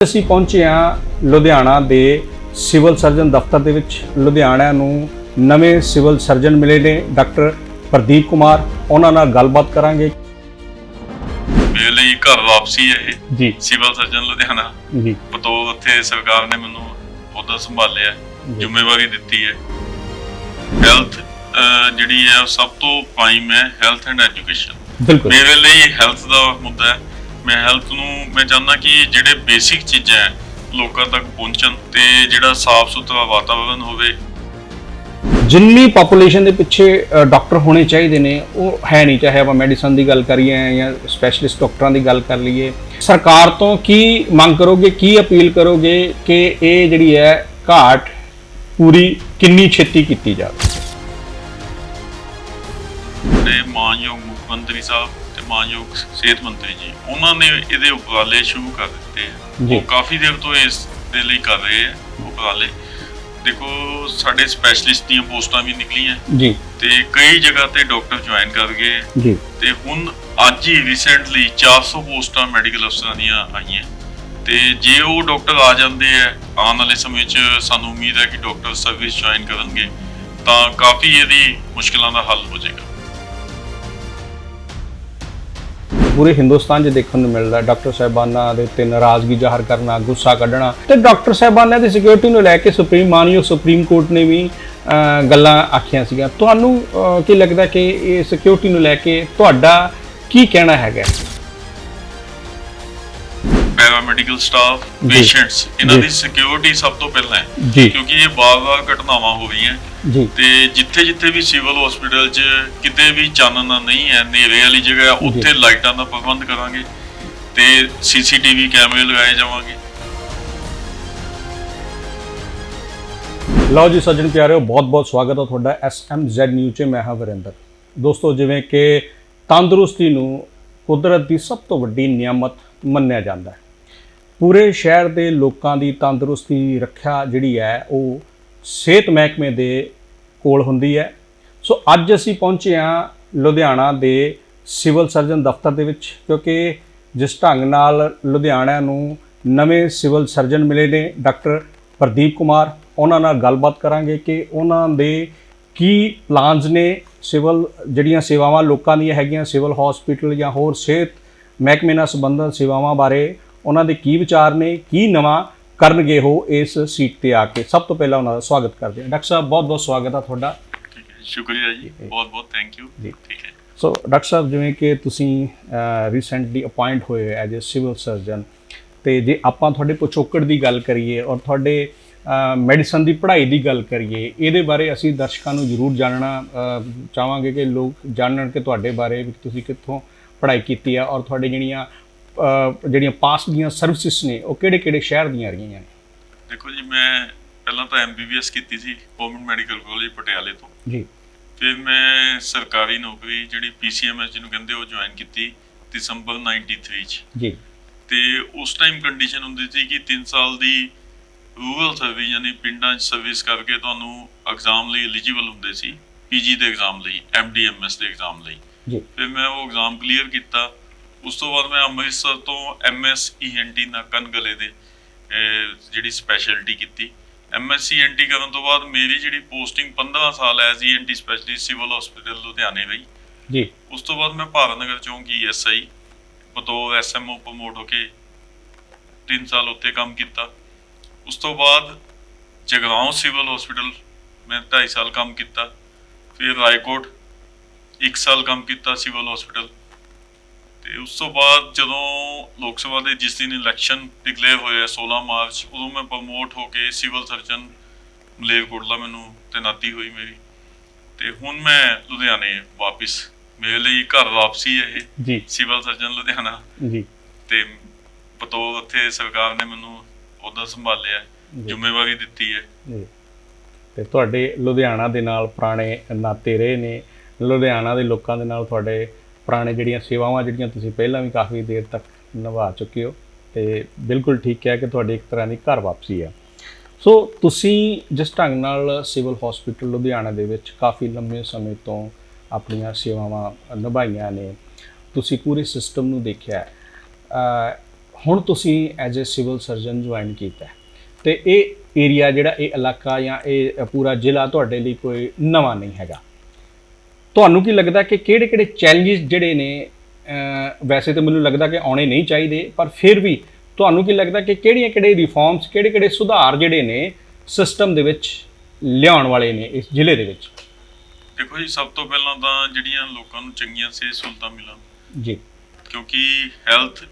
ਅਸੀਂ ਪਹੁੰਚੇ ਹਾਂ ਲੁਧਿਆਣਾ ਦੇ ਸਿਵਲ ਸਰਜਨ ਦਫ਼ਤਰ ਦੇ ਵਿੱਚ। ਲੁਧਿਆਣਾ ਨੂੰ ਨਵੇਂ ਸਿਵਲ ਸਰਜਨ ਮਿਲੇ ਨੇ ਡਾਕਟਰ ਪ੍ਰਦੀਪ ਕੁਮਾਰ। ਉਹਨਾਂ ਨਾਲ ਗੱਲਬਾਤ ਕਰਾਂਗੇ। ਮੇਰੇ ਲਈ ਘਰ ਵਾਪਸੀ ਹੈ ਇਹ। ਜੀ। Civil surgeon Ludhiana. ਜੀ। ਪਤੋ ਉੱਥੇ ਸਰਕਾਰ ਨੇ ਮੈਨੂੰ ਉਹਦਾ ਸੰਭਾਲਿਆ ਜ਼ਿੰਮੇਵਾਰੀ ਦਿੱਤੀ ਹੈ। ਹੈਲਥ ਜਿਹੜੀ ਹੈ ਸਭ ਤੋਂ ਪ੍ਰਾਈਮ ਹੈ ਹੈਲਥ ਐਂਡ ਐਜੂਕੇਸ਼ਨ। ਬਿਲਕੁਲ। ਮੇਰੇ ਲਈ ਹੈਲਥ ਦਾ ਮੁੱਦਾ ਹੈ। ਮੈਂ ਹੈਲਥ ਨੂੰ ਮੈਂ ਚਾਹੁੰਦਾ ਕਿ ਜਿਹੜੇ ਬੇਸਿਕ ਚੀਜ਼ਾਂ ਹੈ ਲੋਕਾਂ ਤੱਕ ਪਹੁੰਚਣ ਤੇ ਜਿਹੜਾ ਸਾਫ਼ ਸੁਥਰਾ ਵਾਤਾਵਰਣ ਹੋਵੇ। ਜਿੰਨੀ ਪੋਪੂਲੇਸ਼ਨ ਦੇ ਪਿੱਛੇ ਡਾਕਟਰ ਹੋਣੇ ਚਾਹੀਦੇ ਨੇ ਉਹ ਹੈ ਨਹੀਂ ਚਾਹੇ ਆਪਾਂ ਮੈਡੀਸਨ ਦੀ ਗੱਲ ਕਰੀਏ ਜਾਂ ਸਪੈਸ਼ਲਿਸਟ ਡਾਕਟਰਾਂ ਦੀ ਗੱਲ ਕਰ ਲਈਏ। ਸਰਕਾਰ ਤੋਂ ਕੀ ਮੰਗ ਕਰੋਗੇ ਕੀ ਅਪੀਲ ਕਰੋਗੇ ਕਿ ਇਹ ਜਿਹੜੀ ਹੈ ਘਾਟ ਪੂਰੀ ਕਿੰਨੀ ਛੇਤੀ ਕੀਤੀ ਜਾਵੇ? ਤੇ ਮਾਨਯੋਗ ਮੁੱਖ ਮੰਤਰੀ ਸਾਹਿਬ ਮਾਨਯੋਗ ਸਿਹਤ ਮੰਤਰੀ ਜੀ ਉਹਨਾਂ ਨੇ ਇਹਦੇ ਉਪਰਾਲੇ ਸ਼ੁਰੂ ਕਰ ਦਿੱਤੇ। ਉਹ ਕਾਫੀ ਦੇਰ ਤੋਂ ਇਸ ਦੇ ਲਈ ਕਰ ਰਹੇ ਆ ਉਪਰਾਲੇ। ਦੇਖੋ ਸਾਡੇ ਸਪੈਸ਼ਲਿਸਟ ਦੀਆਂ ਪੋਸਟਾਂ ਵੀ ਨਿਕਲੀਆਂ। ਜੀ। ਤੇ ਕਈ ਜਗ੍ਹਾ ਤੇ ਡਾਕਟਰ ਜੁਆਇਨ ਕਰ ਗਏ। ਜੀ। ਤੇ ਹੁਣ ਅੱਜ ਹੀ ਰੀਸੈਂਟਲੀ 400 ਪੋਸਟਾਂ ਮੈਡੀਕਲ ਅਫਸਰਾਂ ਦੀਆਂ ਆਈਆਂ। ਤੇ ਜੇ ਉਹ ਡਾਕਟਰ ਆ ਜਾਂਦੇ ਆ ਆਉਣ ਵਾਲੇ ਸਮੇਂ 'ਚ ਸਾਨੂੰ ਉਮੀਦ ਹੈ ਕਿ ਡਾਕਟਰ ਸਰਵਿਸ ਜੁਆਇਨ ਕਰਨਗੇ ਤਾਂ ਕਾਫੀ ਇਹਦੀ ਮੁਸ਼ਕਲਾਂ ਦਾ ਹੱਲ ਹੋ ਜਾਏਗਾ। ਪੂਰੇ ਹਿੰਦੁਸਤਾਨ 'ਚ ਦੇਖਣ ਨੂੰ ਮਿਲਦਾ। ਡਾਕਟਰ ਸਾਹਿਬਾਨਾਂ ਦੇ ਉੱਤੇ ਨਾਰਾਜ਼ਗੀ ਜ਼ਾਹਰ ਕਰਨਾ ਗੁੱਸਾ ਕੱਢਣਾ ਤੇ ਡਾਕਟਰ ਸਾਹਿਬਾਨਾਂ ਦੀ ਸਿਕਿਉਰਿਟੀ ਨੂੰ ਲੈ ਕੇ ਸੁਪਰੀਮ ਮਾਨਯੋਗ ਸੁਪਰੀਮ ਕੋਰਟ ਨੇ ਵੀ ਗੱਲਾਂ ਆਖੀਆਂ ਸੀਗੀਆਂ। ਤੁਹਾਨੂੰ ਕੀ ਲੱਗਦਾ ਕਿ ਇਹ ਸਿਕਿਉਰਿਟੀ ਨੂੰ ਲੈ ਕੇ ਤੁਹਾਡਾ ਕੀ ਕਹਿਣਾ ਹੈਗਾ? Paramedical staff. ਪੇਸ਼ੈਂਟਸ ਇਹਨਾਂ। ਦੀ ਸਿਕਿਉਰਿਟੀ ਸਭ ਤੋਂ ਪਹਿਲਾਂ ਹੈ। ਕਿਉਂਕਿ ਇਹ ਵਾਰ-ਵਾਰ ਘਟਨਾਵਾਂ ਹੋ ਰਹੀਆਂ। ਜੀ। ਤੇ ਜਿੱਥੇ ਜਿੱਥੇ ਵੀ ਸਿਵਲ ਹਸਪੀਟਲ 'ਚ ਕਿਤੇ ਵੀ ਚਾਨਣਾ ਨਹੀਂ ਹੈ ਹਨੇਰੇ ਵਾਲੀ ਜਗ੍ਹਾ ਉੱਥੇ ਲਾਈਟਾਂ ਦਾ ਪ੍ਰਬੰਧ ਕਰਾਂਗੇ ਤੇ ਸੀਸੀਟੀਵੀ ਕੈਮਰੇ ਲਗਾਏ ਜਾਵਾਂਗੇ। ਲਓ ਜੀ ਸੱਜਣ ਪਿਆਰਿਓ ਬਹੁਤ-ਬਹੁਤ ਸਵਾਗਤ ਹੈ ਤੁਹਾਡਾ SMZ ਨਿਊਜ਼ 'ਚ। ਮੈਂ ਹਾਂ ਵਰਿੰਦਰ। ਦੋਸਤੋ ਜਿਵੇਂ ਕਿ ਤੰਦਰੁਸਤੀ ਨੂੰ ਕੁਦਰਤ ਦੀ ਸਭ ਤੋਂ ਵੱਡੀ ਨਿਆਮਤ ਮੰਨਿਆ ਜਾਂਦਾ ਹੈ। ਪੂਰੇ ਸ਼ਹਿਰ ਦੇ ਲੋਕਾਂ ਦੀ ਤੰਦਰੁਸਤੀ ਰੱਖਿਆ ਜਿਹੜੀ ਹੈ ਉਹ ਸਿਹਤ ਮਹਿਕਮੇ ਦੇ ਕੋਲ ਹੁੰਦੀ ਹੈ। ਸੋ ਅੱਜ ਅਸੀਂ ਪਹੁੰਚੇ ਹਾਂ ਲੁਧਿਆਣਾ ਦੇ ਸਿਵਲ ਸਰਜਨ ਦਫ਼ਤਰ ਦੇ ਵਿੱਚ, ਕਿਉਂਕਿ ਜਿਸ ਢੰਗ ਨਾਲ ਲੁਧਿਆਣਾ ਨੂੰ ਨਵੇਂ ਸਿਵਲ ਸਰਜਨ ਮਿਲੇ ਨੇ, ਡਾਕਟਰ ਪ੍ਰਦੀਪ ਕੁਮਾਰ, ਉਹਨਾਂ ਨਾਲ ਗੱਲਬਾਤ ਕਰਾਂਗੇ ਕਿ ਉਹਨਾਂ ਦੇ ਕੀ ਪਲਾਨਸ ਨੇ ਸਿਵਲ, ਜਿਹੜੀਆਂ ਸੇਵਾਵਾਂ ਲੋਕਾਂ ਦੀਆਂ ਹੈਗੀਆਂ, ਸਿਵਲ ਹਸਪੀਟਲ ਜਾਂ ਹੋਰ ਸਿਹਤ ਮਹਿਕਮੇ ਨਾਲ ਸੰਬੰਧਿਤ ਸੇਵਾਵਾਂ ਬਾਰੇ, ਉਹਨਾਂ ਦੇ ਕੀ ਵਿਚਾਰ ਨੇ, ਕੀ ਨਵਾਂ ਕਰਨਗੇ ਉਹ ਇਸ ਸੀਟ ਤੇ ਆ ਕੇ। ਸਭ ਤੋਂ ਪਹਿਲਾਂ ਉਹਨਾਂ ਦਾ ਸਵਾਗਤ ਕਰਦੇ ਹਾਂ। ਡਾਕਟਰ ਸਾਹਿਬ ਬਹੁਤ ਬਹੁਤ ਸਵਾਗਤ ਹੈ ਤੁਹਾਡਾ। ਠੀਕ ਹੈ। ਸ਼ੁਕਰੀਆ ਜੀ ਬਹੁਤ ਬਹੁਤ ਥੈਂਕ ਯੂ ਜੀ। ਠੀਕ ਹੈ। ਸੋ ਡਾਕਟਰ ਸਾਹਿਬ ਜਿਵੇਂ ਕਿ ਤੁਸੀਂ ਰੀਸੈਂਟਲੀ ਅਪਾਇੰਟ ਹੋਏ ਐਜ਼ ਅ ਸਿਵਲ ਸਰਜਨ ਤੇ ਜੇ ਆਪਾਂ ਤੁਹਾਡੇ ਪਿਛੋਕੜ ਦੀ ਗੱਲ ਕਰੀਏ ਔਰ ਤੁਹਾਡੇ ਮੈਡੀਸਨ ਦੀ ਪੜ੍ਹਾਈ ਦੀ ਗੱਲ ਕਰੀਏ ਇਹਦੇ ਬਾਰੇ ਅਸੀਂ ਦਰਸ਼ਕਾਂ ਨੂੰ ਜ਼ਰੂਰ ਜਾਣਨਾ ਚਾਹਾਂਗੇ ਕਿ ਲੋਕ ਜਾਣਨ ਕਿ ਤੁਹਾਡੇ ਬਾਰੇ ਵੀ ਤੁਸੀਂ ਕਿੱਥੋਂ ਪੜ੍ਹਾਈ ਕੀਤੀ ਆ ਔਰ ਤੁਹਾਡੇ ਜਿਹੜੀਆਂ ਜਿਹੜੀਆਂ ਪਾਸ ਦੀਆਂ ਸਰਵਿਸਿਜ਼ ਨੇ ਉਹ ਕਿਹੜੇ ਕਿਹੜੇ ਸ਼ਹਿਰ ਦੀਆਂ ਰਹੀਆਂ ਨੇ? ਦੇਖੋ ਜੀ ਮੈਂ ਪਹਿਲਾਂ ਤਾਂ ਐਮਬੀਬੀਐਸ ਕੀਤੀ ਸੀ ਗਵਰਨਮੈਂਟ ਮੈਡੀਕਲ ਕਾਲਜ ਪਟਿਆਲੇ ਤੋਂ। ਜੀ। ਫਿਰ ਮੈਂ ਸਰਕਾਰੀ ਨੌਕਰੀ ਜਿਹੜੀ ਪੀਸੀਐਮਐਸ ਜਿਹਨੂੰ ਕਹਿੰਦੇ ਉਹ ਜੁਆਇਨ ਕੀਤੀ ਦਸੰਬਰ 93 ਚ। ਜੀ। ਤੇ ਉਸ ਟਾਈਮ ਕੰਡੀਸ਼ਨ ਹੁੰਦੀ ਸੀ ਕਿ 3 ਸਾਲ ਦੀ ਰੂਰਲ ਸਰਵਿਸ ਯਾਨੀ ਪਿੰਡਾਂ 'ਚ ਸਰਵਿਸ ਕਰਕੇ ਤੁਹਾਨੂੰ ਐਗਜ਼ਾਮ ਲਈ ਐਲੀਜੀਬਲ ਹੁੰਦੇ ਸੀ ਪੀਜੀ ਦੇ ਐਗਜ਼ਾਮ ਲਈ ਐਮਡੀਐਮਐਸ ਦੇ ਐਗਜ਼ਾਮ ਲਈ। ਜੀ। ਫਿਰ ਮੈਂ ਉਹ ਐਗਜ਼ਾਮ ਕਲੀਅਰ ਕੀਤਾ। ਉਸ ਤੋਂ ਬਾਅਦ ਮੈਂ ਅੰਮ੍ਰਿਤਸਰ ਤੋਂ ਐਮਐਸ ਈਐਨਟੀ ਨੱਕਨ ਗਲੇ ਦੇ ਜਿਹੜੀ ਸਪੈਸ਼ਲਿਟੀ ਕੀਤੀ। ਐਮਐਸ ਈਐਨਟੀ ਕਰਨ ਤੋਂ ਬਾਅਦ ਮੇਰੀ ਜਿਹੜੀ ਪੋਸਟਿੰਗ 15 ਸਾਲ as ENT specialist civil hospital ਲੁਧਿਆਣੇ ਰਹੀ ਜੀ। ਉਸ ਤੋਂ ਬਾਅਦ ਮੈਂ ਭਾਰਤ ਨਗਰ ਚੌਂਕੀ ਐਸਆਈ ਬਤੌਰ ਐਸਐਮਓ ਪ੍ਰਮੋਟ ਹੋ ਕੇ 3 ਸਾਲ ਉੱਥੇ ਕੰਮ ਕੀਤਾ। ਉਸ ਤੋਂ ਬਾਅਦ ਜਗਰਾਉਂ ਸਿਵਲ ਹਸਪੀਟਲ ਮੈਂ 2.5 ਸਾਲ ਕੰਮ ਕੀਤਾ। ਫਿਰ ਰਾਏਕੋਟ 1 ਸਾਲ ਕੰਮ ਕੀਤਾ ਸਿਵਲ ਹਸਪੀਟਲ ਤੇ ਉਸ ਤੋਂ ਬਾਅਦ ਜਦੋਂ ਲੋਕ ਸਭਾ ਦੇ ਜਿਸ ਦਿਨ ਇਲੈਕਸ਼ਨ ਡਿਕਲੇਅਰ ਹੋਇਆ 16 ਮਾਰਚ ਉਦੋਂ ਮੈਂ ਪ੍ਰਮੋਟ ਹੋ ਕੇ ਸਿਵਲ ਸਰਜਨ ਮਲੇਰਕੋਟਲਾ ਮੈਨੂੰ ਤੈਨਾਤੀ ਹੋਈ ਮੇਰੀ। ਤੇ ਹੁਣ ਮੈਂ ਲੁਧਿਆਣੇ ਵਾਪਿਸ ਮੇਰੇ ਲਈ ਘਰ ਵਾਪਸੀ ਹੈ ਇਹ ਜੀ। Civil surgeon Ludhiana. ਜੀ। ਤੇ ਬਤੌਰ ਉੱਥੇ ਸਰਕਾਰ ਨੇ ਮੈਨੂੰ ਉਹਦਾ ਸੰਭਾਲਿਆ। ਜ਼ਿੰਮੇਵਾਰੀ ਦਿੱਤੀ ਹੈ। ਜੀ। ਤੇ ਤੁਹਾਡੇ ਲੁਧਿਆਣਾ ਦੇ ਨਾਲ ਪੁਰਾਣੇ ਨਾਤੇ ਰਹੇ ਨੇ। ਲੁਧਿਆਣਾ ਦੇ ਲੋਕਾਂ ਦੇ ਨਾਲ ਤੁਹਾਡੇ ਪੁਰਾਣੇ ਜਿਹੜੀਆਂ ਸੇਵਾਵਾਂ ਜਿਹੜੀਆਂ ਤੁਸੀਂ ਪਹਿਲਾਂ ਵੀ ਕਾਫੀ ਦੇਰ ਤੱਕ ਨਿਭਾ ਚੁੱਕੇ ਹੋ ਤੇ ਬਿਲਕੁਲ ਠੀਕ ਹੈ ਕਿ ਤੁਹਾਡੀ ਇੱਕ ਤਰ੍ਹਾਂ ਦੀ ਘਰ ਵਾਪਸੀ ਹੈ। ਸੋ ਤੁਸੀਂ ਜਿਸ ਢੰਗ ਨਾਲ ਸਿਵਲ ਹਸਪੀਟਲ ਲੁਧਿਆਣਾ ਦੇ ਵਿੱਚ ਕਾਫੀ ਲੰਮੇ ਸਮੇਂ ਤੋਂ ਆਪਣੀਆਂ ਸੇਵਾਵਾਂ ਨਿਭਾਈਆਂ ਨੇ, ਤੁਸੀਂ ਪੂਰੇ ਸਿਸਟਮ ਨੂੰ ਦੇਖਿਆ ਹੁਣ ਤੁਸੀਂ as a civil surgeon join ਕੀਤਾ ਹੈ ਤੇ ਇਹ ਏਰੀਆ ਜਿਹੜਾ ਇਹ ਇਲਾਕਾ ਜਾਂ ਇਹ ਪੂਰਾ ਜ਼ਿਲ੍ਹਾ ਤੁਹਾਡੇ ਲਈ ਕੋਈ ਨਵਾਂ ਨਹੀਂ ਹੈਗਾ। ਤੁਹਾਨੂੰ ਕੀ ਲੱਗਦਾ ਕਿ ਕਿਹੜੇ ਕਿਹੜੇ ਚੈਲੰਜਸ ਜਿਹੜੇ ਨੇ ਵੈਸੇ ਤਾਂ ਮੈਨੂੰ ਲੱਗਦਾ ਕਿ ਆਉਣੇ ਨਹੀਂ ਚਾਹੀਦੇ ਪਰ ਫਿਰ ਵੀ ਤੁਹਾਨੂੰ ਕੀ ਲੱਗਦਾ ਕਿ ਕਿਹੜੀਆਂ ਕਿਹੜੇ ਰਿਫਾਰਮਸ ਕਿਹੜੇ ਕਿਹੜੇ ਸੁਧਾਰ ਜਿਹੜੇ ਨੇ ਸਿਸਟਮ ਦੇ ਵਿੱਚ ਲਿਆਉਣ ਵਾਲੇ ਨੇ ਇਸ ਜ਼ਿਲ੍ਹੇ ਦੇ ਵਿੱਚ? ਦੇਖੋ ਜੀ ਸਭ ਤੋਂ ਪਹਿਲਾਂ ਤਾਂ ਜਿਹੜੀਆਂ ਲੋਕਾਂ ਨੂੰ ਚੰਗੀਆਂ ਸਿਹਤ ਸਹੂਲਤਾਂ ਮਿਲਣ। ਜੀ। ਕਿਉਂਕਿ ਹੈਲਥ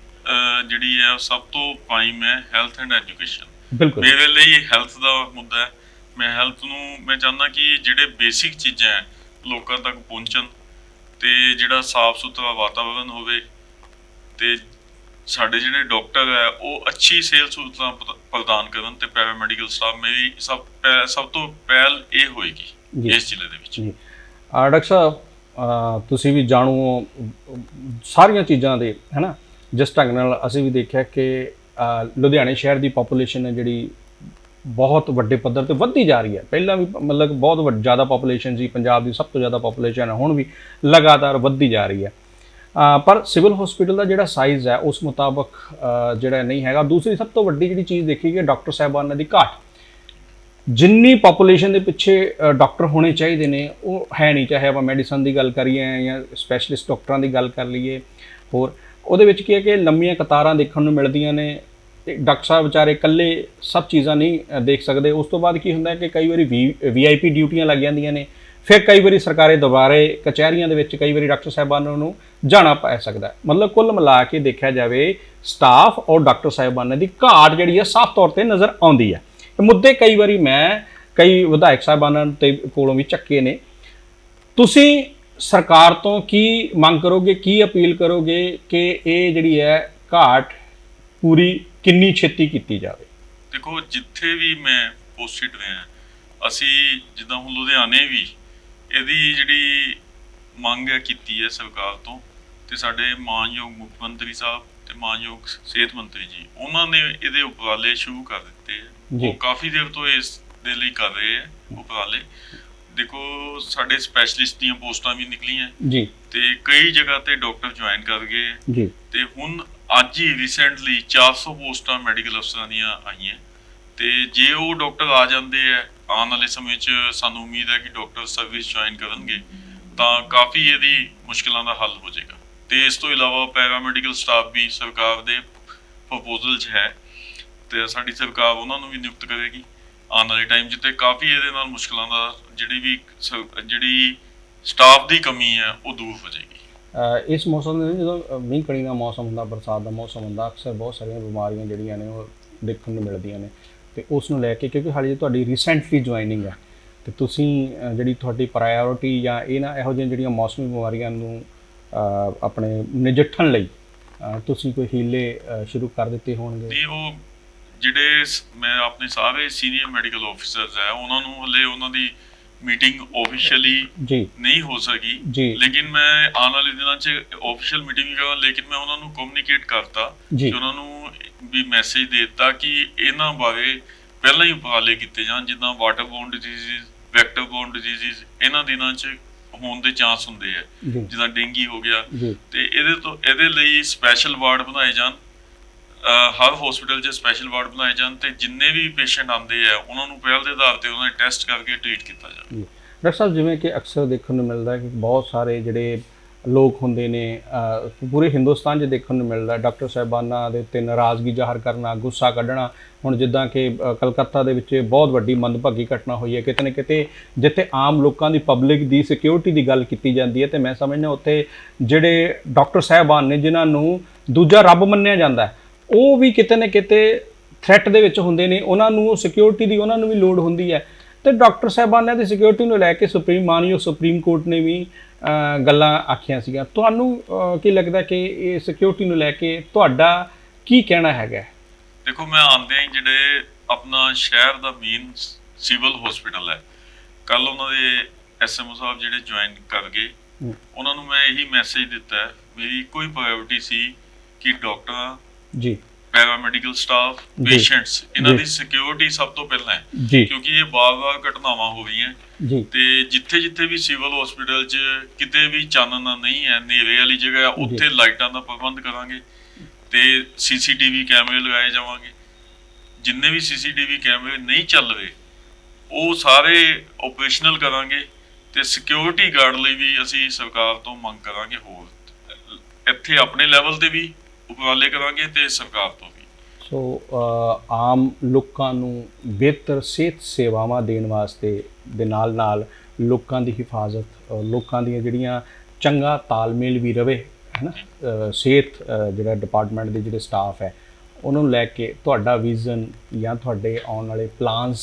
ਜਿਹੜੀ ਹੈ ਉਹ ਸਭ ਤੋਂ ਪ੍ਰਾਈਮ ਹੈ ਹੈਲਥ ਐਂਡ ਐਜੂਕੇਸ਼ਨ ਬਿਲਕੁਲ। ਮੇਰੇ ਲਈ ਹੈਲਥ ਦਾ ਮੁੱਦਾ ਹੈ। ਮੈਂ ਹੈਲਥ ਨੂੰ ਮੈਂ ਚਾਹੁੰਦਾ ਕਿ ਜਿਹੜੇ ਬੇਸਿਕ ਚੀਜ਼ਾਂ ਹੈ ਲੋਕਾਂ ਤੱਕ ਪਹੁੰਚਣ ਤੇ ਜਿਹੜਾ ਸਾਫ਼ ਸੁਥਰਾ ਵਾਤਾਵਰਣ ਹੋਵੇ ਤੇ ਸਾਡੇ ਜਿਹੜੇ ਡਾਕਟਰ ਹੈ ਉਹ ਅੱਛੀ ਸਿਹਤ ਸਹੂਲਤਾਂ ਪ੍ਰ- ਪ੍ਰਦਾਨ ਕਰਨ ਤੇ ਪੈਰਾਮੈਡੀਕਲ ਸਟਾਫ ਮੇਰੀ ਸਭ ਸਭ ਤੋਂ ਪਹਿਲ ਇਹ ਹੋਏਗੀ। ਇਸ ਜ਼ਿਲ੍ਹੇ ਦੇ ਵਿੱਚ ਜੀ ਡਾਕਟਰ ਸਾਹਿਬ ਤੁਸੀਂ ਵੀ ਜਾਣੂ ਸਾਰੀਆਂ ਚੀਜ਼ਾਂ ਦੇ ਹੈਨਾ ਜਿਸ ਢੰਗ ਨਾਲ ਅਸੀਂ ਵੀ ਦੇਖਿਆ ਕਿ ਲੁਧਿਆਣੇ ਸ਼ਹਿਰ ਦੀ ਪੋਪੂਲੇਸ਼ਨ ਹੈ ਜਿਹੜੀ ਬਹੁਤ ਵੱਡੇ ਪੱਧਰ ਤੇ ਵੱਧਦੀ ਜਾ ਰਹੀ ਹੈ। ਪਹਿਲਾਂ ਵੀ ਮਤਲਬ ਬਹੁਤ ਵੱਡ- ਜ਼ਿਆਦਾ ਪੋਪੂਲੇਸ਼ਨ ਸੀ ਪੰਜਾਬ ਦੀ ਸਭ ਤੋਂ ਜ਼ਿਆਦਾ ਪੋਪੂਲੇਸ਼ਨ ਹੈ ਹੁਣ ਵੀ ਲਗਾਤਾਰ ਵੱਧਦੀ ਜਾ ਰਹੀ ਹੈ। ਪਰ ਸਿਵਲ ਹਸਪੀਟਲ ਦਾ ਜਿਹੜਾ ਸਾਈਜ਼ ਹੈ ਉਸ ਮੁਤਾਬਕ ਜਿਹੜਾ ਨਹੀਂ ਹੈਗਾ। ਦੂਸਰੀ ਸਭ ਤੋਂ ਵੱਡੀ ਜਿਹੜੀ ਚੀਜ਼ ਦੇਖੀ ਕਿ ਡਾਕਟਰ ਸਾਹਿਬਾਨਾਂ ਦੀ ਘਾਟ। ਜਿੰਨੀ ਪੋਪੂਲੇਸ਼ਨ ਦੇ ਪਿੱਛੇ ਅ, ਡਾਕਟਰ ਹੋਣੇ ਚਾਹੀਦੇ ਨੇ ਉਹ ਹੈ ਨਹੀਂ। ਚਾਹੇ ਆਪਾਂ ਮੈਡੀਸਨ ਦੀ ਗੱਲ ਕਰੀਏ ਜਾਂ ਸਪੈਸ਼ਲਿਸਟ ਡਾਕਟਰਾਂ ਦੀ ਗੱਲ ਕਰ ਲਈਏ ਹੋਰ। ਉਹਦੇ ਵਿੱਚ ਕੀ ਹੈ ਕਿ ਲੰਮੀਆਂ ਕਤਾਰਾਂ ਦੇਖਣ ਨੂੰ ਮਿਲਦੀਆਂ ਨੇ ਤੇ ਡਾਕਟਰ ਸਾਹਿਬ ਵਿਚਾਰੇ ਇਕੱਲੇ ਸਭ ਚੀਜ਼ਾਂ ਨਹੀਂ ਦੇਖ ਸਕਦੇ। ਉਸ ਤੋਂ ਬਾਅਦ ਕੀ ਹੁੰਦਾ ਹੈ ਕਿ ਕਈ ਵਾਰੀ ਵੀਆਈਪੀ ਡਿਊਟੀਆਂ ਲੱਗ ਜਾਂਦੀਆਂ ਨੇ। ਫਿਰ ਕਈ ਵਾਰੀ ਸਰਕਾਰੀ ਦੁਬਾਰੇ ਕਚਹਿਰੀਆਂ ਦੇ ਵਿੱਚ ਕਈ ਵਾਰੀ ਡਾਕਟਰ ਸਾਹਿਬਾਨਾਂ ਨੂੰ ਜਾਣਾ ਪੈ ਸਕਦਾ। ਮਤਲਬ ਕੁੱਲ ਮਿਲਾ ਕੇ ਦੇਖਿਆ ਜਾਵੇ, ਸਟਾਫ ਔਰ ਡਾਕਟਰ ਸਾਹਿਬਾਨਾਂ ਦੀ ਘਾਟ ਜਿਹੜੀ ਹੈ ਸਾਫ਼ ਤੌਰ ਤੇ ਨਜ਼ਰ ਆਉਂਦੀ ਹੈ ਇਹ ਮੁੱਦੇ ਕਈ ਵਾਰੀ ਮੈਂ, ਕਈ ਵਿਧਾਇਕ ਸਾਹਿਬਾਨਾਂ ਤੇ ਕੋਲੋਂ ਵੀ ਚੱਕੇ ਨੇ। ਤੁਸੀਂ ਸਰਕਾਰ ਤੋਂ ਕੀ ਮੰਗ ਕਰੋਗੇ, ਕੀ ਅਪੀਲ ਕਰੋਗੇ ਕਿ ਇਹ ਜਿਹੜੀ ਹੈ ਘਾਟ ਪੂਰੀ ਕਿੰਨੀ ਛੇਤੀ ਕੀਤੀ ਜਾਵੇ? ਦੇਖੋ ਜਿੱਥੇ ਵੀ ਮੈਂ ਪੋਸਟਡ ਰਿਹਾ ਅਸੀਂ ਜਿੱਦਾਂ ਹੁਣ ਲੁਧਿਆਣੇ ਵੀ ਇਹਦੀ ਜਿਹੜੀ ਮੰਗ ਹੈ ਕੀਤੀ ਹੈ ਸਰਕਾਰ ਤੋਂ ਤੇ ਸਾਡੇ ਮਾਨਯੋਗ ਮੁੱਖ ਮੰਤਰੀ ਸਾਹਿਬ ਤੇ ਮਾਨਯੋਗ ਸਿਹਤ ਮੰਤਰੀ ਜੀ ਉਹਨਾਂ ਨੇ ਇਹਦੇ ਉਪਰਾਲੇ ਸ਼ੁਰੂ ਕਰ ਦਿੱਤੇ। ਉਹ ਕਾਫੀ ਦੇਰ ਤੋਂ ਇਸ ਦੇ ਲਈ ਕਰ ਰਹੇ ਹੈ ਉਪਰਾਲੇ। ਦੇਖੋ ਸਾਡੇ ਸਪੈਸ਼ਲਿਸਟ ਦੀਆਂ ਪੋਸਟਾਂ ਵੀ ਨਿਕਲੀਆਂ। ਜੀ। ਤੇ ਕਈ ਜਗ੍ਹਾ ਤੇ ਡਾਕਟਰ ਜੁਆਇਨ ਕਰ ਗਏ। ਜੀ। ਤੇ ਹੁਣ ਅੱਜ ਹੀ ਰੀਸੈਂਟਲੀ 400 ਪੋਸਟਾਂ ਮੈਡੀਕਲ ਅਫਸਰਾਂ ਦੀਆਂ ਆਈਆਂ। ਤੇ ਜੇ ਉਹ ਡਾਕਟਰ ਆ ਜਾਂਦੇ ਆ, ਆਉਣ ਵਾਲੇ ਸਮੇਂ 'ਚ ਸਾਨੂੰ ਉਮੀਦ ਹੈ ਕਿ ਡਾਕਟਰ ਸਰਵਿਸ ਜੁਆਇਨ ਕਰਨਗੇ, ਤਾਂ ਕਾਫੀ ਇਹਦੀ ਮੁਸ਼ਕਲਾਂ ਦਾ ਹੱਲ ਹੋ ਜਾਏਗਾ। ਤੇ ਇਸ ਤੋਂ ਇਲਾਵਾ ਪੈਰਾਮੈਡੀਕਲ ਸਟਾਫ ਵੀ ਸਰਕਾਰ ਦੇ ਪ੍ਰਪੋਜ਼ਲ 'ਚ ਹੈ, ਤੇ ਸਾਡੀ ਸਰਕਾਰ ਉਹਨਾਂ ਨੂੰ ਵੀ ਨਿਯੁਕਤ ਕਰੇਗੀ। ਆਉਣ ਵਾਲੇ ਟਾਈਮ 'ਚ ਤੇ ਕਾਫੀ ਇਹਦੇ ਨਾਲ ਮੁਸ਼ਕਲਾਂ ਦਾ ਜਿਹੜੀ ਵੀ ਜਿਹੜੀ ਸਟਾਫ ਦੀ ਕਮੀ ਹੈ, ਉਹ ਦੂਰ ਹੋ ਜਾਏਗੀ। ਇਸ ਮੌਸਮ ਦੇ ਵਿੱਚ ਜਦੋਂ ਮੀਂਹ ਕਣੀ ਦਾ ਮੌਸਮ ਹੁੰਦਾ, ਬਰਸਾਤ ਦਾ ਮੌਸਮ ਹੁੰਦਾ, ਅਕਸਰ ਬਹੁਤ ਸਾਰੀਆਂ ਬਿਮਾਰੀਆਂ ਜਿਹੜੀਆਂ ਨੇ ਉਹ ਦੇਖਣ ਨੂੰ ਮਿਲਦੀਆਂ ਨੇ। ਤੇ ਉਸ ਨੂੰ ਲੈ ਕੇ ਕਿਉਂਕਿ ਹਾਲੇ ਤੁਹਾਡੀ ਰੀਸੈਂਟਲੀ ਜੁਆਇਨਿੰਗ ਹੈ, ਤੇ ਤੁਸੀਂ ਜਿਹੜੀ ਤੁਹਾਡੀ ਪ੍ਰਾਇੋਰਟੀ ਜਾਂ ਇਹ ਨਾ ਇਹੋ ਜਿਹੀਆਂ ਜਿਹੜੀਆਂ ਮੌਸਮੀ ਬਿਮਾਰੀਆਂ ਨੂੰ ਆਪਣੇ ਨਜਿੱਠਣ ਲਈ ਤੁਸੀਂ ਕੋਈ ਹੀਲੇ ਸ਼ੁਰੂ ਕਰ ਦਿੱਤੇ ਹੋਣਗੇ? ਨਹੀਂ, ਉਹ ਜਿਹੜੇ ਮੈਂ ਆਪਣੇ ਸਾਰੇ ਸੀਨੀਅਰ ਮੈਡੀਕਲ ਆਫੀਸਰਸ ਹੈ, ਉਹਨਾਂ ਨੂੰ ਹਲੇ ਉਹਨਾਂ ਦੀ ਮੀਟਿੰਗ ਆਫੀਸ਼ੀਅਲੀ ਨਹੀਂ ਹੋ ਸਕੀ। ਲੇਕਿਨ ਮੈਂ ਆਉਣ ਵਾਲੇ ਦਿਨਾਂ 'ਚ ਆਫੀਸ਼ੀਅਲ ਮੀਟਿੰਗ ਕਰਾਂ ਲੇਕਿਨ ਮੈਂ ਉਹਨਾਂ ਨੂੰ ਕਮਿਊਨੀਕੇਟ ਕਰਤਾ ਕਿ ਉਹਨਾਂ ਨੂੰ ਵੀ ਮੈਸੇਜ ਦੇ ਦਿੱਤਾ ਕਿ ਇਹਨਾਂ ਬਾਰੇ ਪਹਿਲਾਂ ਹੀ ਉਪਰਾਲੇ ਕੀਤੇ ਜਾਣ ਜਿੱਦਾਂ water borne disease vector borne disease ਇਹਨਾਂ ਦਿਨਾਂ 'ਚ ਹੋਣ ਦੇ ਚਾਂਸ ਹੁੰਦੇ ਆ। ਜਿੱਦਾਂ ਡੇਂਗੀ ਹੋ ਗਿਆ ਤੇ ਇਹਦੇ ਤੋਂ ਇਹਦੇ ਲਈ ਸਪੈਸ਼ਲ ਵਾਰਡ ਬਣਾਏ ਜਾਣ। ਹਰ ਹਸਪੀਟਲ 'ਚ ਸਪੈਸ਼ਲ ਵਾਰਡ ਬਣਾਏ ਜਾਣ ਤੇ ਜਿੰਨੇ ਵੀ ਪੇਸ਼ੈਂਟ ਆਉਂਦੇ ਆ, ਉਹਨਾਂ ਨੂੰ ਪਹਿਲ ਦੇ ਆਧਾਰ ਤੇ ਉਹਨਾਂ ਦੇ ਟੈਸਟ ਕਰਕੇ ਟ੍ਰੀਟ ਕੀਤਾ ਜਾਵੇ। ਡਾਕਟਰ ਸਾਹਿਬ, ਜਿਵੇਂ ਕਿ ਅਕਸਰ ਦੇਖਣ ਨੂੰ ਮਿਲਦਾ ਹੈ ਕਿ ਬਹੁਤ ਸਾਰੇ ਜਿਹੜੇ ਲੋਕ ਹੁੰਦੇ ਨੇ ਪੂਰੇ ਹਿੰਦੁਸਤਾਨ 'ਚ ਦੇਖਣ ਨੂੰ ਮਿਲਦਾ ਡਾਕਟਰ ਸਾਹਿਬਾਨਾਂ ਦੇ ਉੱਤੇ ਨਾਰਾਜ਼ਗੀ ਜ਼ਾਹਰ ਕਰਨਾ, ਗੁੱਸਾ ਕੱਢਣਾ, ਹੁਣ ਜਿੱਦਾਂ ਕਿ ਕਲਕੱਤਾ ਦੇ ਵਿੱਚ ਬਹੁਤ ਵੱਡੀ ਮੰਦਭਾਗੀ ਘਟਨਾ ਹੋਈ ਹੈ। ਕਿਤੇ ਨਾ ਕਿਤੇ ਜਿੱਥੇ ਆਮ ਲੋਕਾਂ ਦੀ ਪਬਲਿਕ ਦੀ ਸਿਕਿਉਰਿਟੀ ਦੀ ਗੱਲ ਕੀਤੀ ਜਾਂਦੀ ਹੈ ਤੇ ਮੈਂ ਸਮਝਦਾ ਉੱਥੇ ਜਿਹੜੇ ਡਾਕਟਰ ਸਾਹਿਬਾਨ ਨੇ, ਜਿਨ੍ਹਾਂ ਨੂੰ ਦੂਜਾ ਰੱਬ ਮੰਨਿਆ ਜਾਂਦਾ ਹੈ ਉਹ ਵੀ ਕਿਤੇ ਨਾ ਕਿਤੇ ਥ੍ਰੈਟ ਦੇ ਵਿੱਚ ਹੁੰਦੇ ਨੇ ਉਹਨਾਂ ਨੂੰ ਸਿਕਿਉਰਿਟੀ ਦੀ ਉਹਨਾਂ ਨੂੰ ਵੀ ਲੋੜ ਹੁੰਦੀ ਹੈ। ਤੇ ਡਾਕਟਰ ਸਾਹਿਬਾਨਾਂ ਦੀ ਸਿਕਿਉਰਿਟੀ ਨੂੰ ਲੈ ਕੇ ਸੁਪਰੀਮ ਮਾਨਯੋਗ ਸੁਪਰੀਮ ਕੋਰਟ ਨੇ ਵੀ ਗੱਲਾਂ ਆਖੀਆਂ ਸੀਗੀਆਂ। ਤੁਹਾਨੂੰ ਕੀ ਲੱਗਦਾ ਕਿ ਇਹ ਸਿਕਿਉਰਿਟੀ ਨੂੰ ਲੈ ਕੇ ਤੁਹਾਡਾ ਕੀ ਕਹਿਣਾ ਹੈਗਾ? ਦੇਖੋ ਮੈਂ ਆਂਦੇ ਹੀ ਜਿਹੜੇ ਆਪਣਾ ਸ਼ਹਿਰ ਦਾ ਮੇਨ ਸਿਵਲ ਹਸਪੀਟਲ ਹੈ ਕੱਲ ਉਹਨਾਂ ਦੇ ਐਸਐਮਓ ਸਾਹਿਬ ਜਿਹੜੇ ਜੁਆਇਨ ਕਰ ਗਏ। ਉਹਨਾਂ ਨੂੰ ਮੈਂ ਇਹੀ ਮੈਸੇਜ ਦਿੱਤਾ ਮੇਰੀ ਕੋਈ ਪ੍ਰਾਇੋਰਟੀ ਸੀ ਕਿ ਡਾਕਟਰਾਂ ਜੀ। ਪੈਰਾਮੈਡੀਕਲ ਸਟਾਫ ਜੀ। ਪੇਸ਼ੈਂਟਸ ਇਹਨਾਂ। ਦੀ ਸਿਕਿਉਰਿਟੀ ਸਭ ਤੋਂ ਪਹਿਲਾਂ ਹੈ ਕਿਉਂਕਿ ਇਹ ਵਾਰ-ਵਾਰ ਘਟਨਾਵਾਂ ਹੋ ਰਹੀਆਂ। ਤੇ ਜਿੱਥੇ-ਜਿੱਥੇ ਵੀ ਸਿਵਲ ਹਸਪੀਟਲ 'ਚ ਕਿਤੇ ਵੀ ਚਾਨਣਾ ਨਹੀਂ ਹੈ ਹਨੇਰੇ ਵਾਲੀ ਜਗ੍ਹਾ ਉੱਥੇ ਲਾਈਟਾਂ ਦਾ ਪ੍ਰਬੰਧ ਕਰਾਂਗੇ ਤੇ ਸੀਸੀਟੀਵੀ ਕੈਮਰੇ ਲਗਾਏ ਜਾਵਾਂਗੇ। ਜਿੰਨੇ ਵੀ ਸੀਸੀਟੀਵੀ ਕੈਮਰੇ ਨਹੀਂ ਚੱਲ ਰਹੇ ਉਹ ਸਾਰੇ ਆਪਰੇਸ਼ਨਲ ਕਰਾਂਗੇ ਤੇ ਸਿਕਿਉਰਿਟੀ ਗਾਰਡ ਲਈ ਵੀ ਅਸੀਂ ਸਰਕਾਰ ਤੋਂ ਮੰਗ ਕਰਾਂਗੇ ਹੋਰ। ਇੱਥੇ ਆਪਣੇ ਲੈਵਲ ਤੇ ਵੀ ਉਪਰਾਲੇ ਕਰਾਂਗੇ ਤੇ ਸਰਕਾਰ ਤੋਂ ਵੀ। ਸੋ ਆਮ ਲੋਕਾਂ ਨੂੰ ਬਿਹਤਰ ਸਿਹਤ ਸੇਵਾਵਾਂ ਦੇਣ ਵਾਸਤੇ ਦੇ ਨਾਲ ਨਾਲ ਲੋਕਾਂ ਦੀ ਹਿਫਾਜ਼ਤ ਅ, ਲੋਕਾਂ ਦੀਆਂ ਜਿਹੜੀਆਂ ਚੰਗਾ ਤਾਲਮੇਲ ਵੀ ਰਵੇ ਹੈ ਨਾ ਸਿਹਤ ਜਿਹੜਾ ਡਿਪਾਰਟਮੈਂਟ ਦੇ ਜਿਹੜੇ ਸਟਾਫ ਹੈ ਉਹਨਾਂ ਨੂੰ ਲੈ ਕੇ ਤੁਹਾਡਾ ਵਿਜ਼ਨ ਜਾਂ ਤੁਹਾਡੇ ਆਉਣ ਵਾਲੇ ਪਲਾਨਸ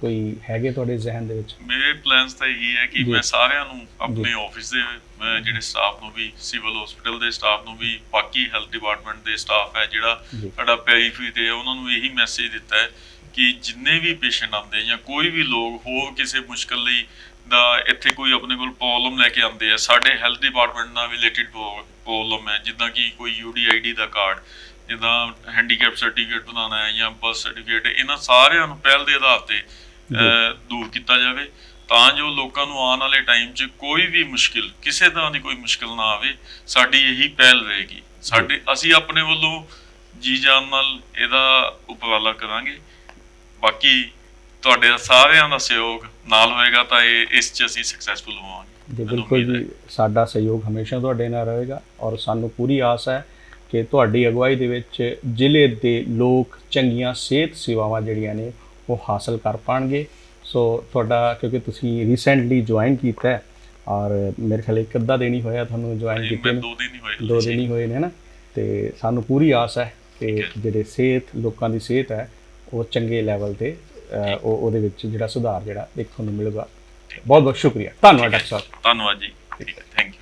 ਕੋਈ ਹੈਗੇ ਤੁਹਾਡੇ ਜ਼ਿਹਨ ਦੇ ਵਿੱਚ ਮੇਰੇ ਪਲਾਨਸ ਤਾਂ ਇਹੀ ਹੈ ਕਿ। ਮੈਂ ਸਾਰਿਆਂ ਨੂੰ ਆਪਣੇ ਆਫਿਸ ਦੇ ਜਿਹੜੇ ਸਟਾਫ ਨੂੰ ਵੀ ਸਿਵਲ ਹਸਪੀਟਲ ਦੇ ਸਟਾਫ ਨੂੰ ਵੀ ਬਾਕੀ ਹੈਲਥ ਡਿਪਾਰਟਮੈਂਟ ਦੇ ਸਟਾਫ ਹੈ ਜਿਹੜਾ। ਸਾਡਾ ਪੈਰੀਫਰੀ ਤੇ ਉਹਨਾਂ ਨੂੰ ਇਹੀ ਮੈਸੇਜ ਦਿੱਤਾ ਹੈ ਕਿ ਜਿੰਨੇ ਵੀ ਪੇਸ਼ੈਂਟ ਆਉਂਦੇ ਜਾਂ ਕੋਈ ਵੀ ਲੋਕ ਹੋਰ ਕਿਸੇ ਮੁਸ਼ਕਲ ਲਈ ਦਾ ਇੱਥੇ ਕੋਈ ਆਪਣੇ ਕੋਲ ਪ੍ਰੋਬਲਮ ਲੈ ਕੇ ਆਉਂਦੇ ਆ ਸਾਡੇ ਹੈਲਥ ਡਿਪਾਰਟਮੈਂਟ ਨਾਲ ਰਿਲੇਟਡ ਪ੍ਰੋਬਲਮ ਹੈ ਜਿੱਦਾਂ ਕਿ ਕੋਈ ਯੂਡੀਆਈਡੀ ਦਾ ਕਾਰਡ ਜਿੱਦਾਂ ਹੈਂਡੀਕੈਪ ਸਰਟੀਫਿਕੇਟ ਬਣਾਉਣਾ ਹੈ ਜਾਂ ਬਰਥ ਸਰਟੀਫਿਕੇਟ ਇਹਨਾਂ ਸਾਰਿਆਂ ਨੂੰ ਪਹਿਲ ਦੇ ਆਧਾਰ ਤੇ ਦੂਰ ਕੀਤਾ ਜਾਵੇ ਤਾਂ ਜੋ ਲੋਕਾਂ ਨੂੰ ਆਉਣ ਵਾਲੇ ਟਾਈਮ 'ਚ ਕੋਈ ਵੀ ਮੁਸ਼ਕਿਲ ਕਿਸੇ ਤਰ੍ਹਾਂ ਦੀ ਕੋਈ ਮੁਸ਼ਕਿਲ ਨਾ ਆਵੇ ਸਾਡੀ ਇਹੀ ਪਹਿਲ ਰਹੇਗੀ। ਸਾਡੇ ਅਸੀਂ ਆਪਣੇ ਵੱਲੋਂ ਜੀ ਜਾਨ ਨਾਲ ਇਹਦਾ ਉਪਰਾਲਾ ਕਰਾਂਗੇ। ਬਾਕੀ ਤੁਹਾਡੇ ਸਾਰਿਆਂ ਦਾ ਸਹਿਯੋਗ ਨਾਲ ਹੋਏਗਾ ਤਾਂ ਇਹ ਇਸ 'ਚ ਅਸੀਂ ਸਕਸੈਸਫੁਲ ਹੋਵਾਂਗੇ। ਜੀ ਬਿਲਕੁਲ। ਜੀ। ਸਾਡਾ ਸਹਿਯੋਗ ਹਮੇਸ਼ਾ ਤੁਹਾਡੇ ਨਾਲ ਰਹੇਗਾ ਔਰ ਸਾਨੂੰ ਪੂਰੀ ਆਸ ਹੈ ਕਿ ਤੁਹਾਡੀ ਅਗਵਾਈ ਦੇ ਵਿੱਚ ਜ਼ਿਲ੍ਹੇ ਦੇ ਲੋਕ ਚੰਗੀਆਂ ਸਿਹਤ ਸੇਵਾਵਾਂ ਜਿਹੜੀਆਂ ਨੇ ਉਹ ਹਾਸਲ ਕਰ ਪਾਣਗੇ। ਸੋ ਤੁਹਾਡਾ ਕਿਉਂਕਿ ਤੁਸੀਂ ਰੀਸੈਂਟਲੀ ਜੁਆਇਨ ਕੀਤਾ ਹੈ ਔਰ ਮੇਰੇ ਖਿਆਲ ਇੱਕ ਅੱਧਾ ਦਿਨ ਹੀ ਹੋਇਆ ਤੁਹਾਨੂੰ ਜੁਆਇਨ ਕੀਤੇ ਨੂੰ। ਦੋ ਦਿਨ ਹੀ ਹੋਏ ਦੋ ਦਿਨ ਹੀ ਹੋਏ ਨੇ ਨਾ। ਤੇ ਸਾਨੂੰ ਪੂਰੀ ਆਸ ਹੈ ਕਿ। ਜਿਹੜੇ ਸਿਹਤ ਲੋਕਾਂ ਦੀ ਸਿਹਤ ਹੈ ਉਹ ਚੰਗੇ ਲੈਵਲ ਤੇ ਉਹ ਉਹਦੇ ਵਿੱਚ ਜਿਹੜਾ ਸੁਧਾਰ ਜਿਹੜਾ ਦੇਖਣ ਨੂੰ ਮਿਲੇਗਾ। ਬਹੁਤ ਬਹੁਤ ਸ਼ੁਕਰੀਆ। ਧੰਨਵਾਦ ਡਾਕਟਰ ਸਾਹਿਬ। ਧੰਨਵਾਦ ਜੀ। ਠੀਕ ਹੈ। Thank you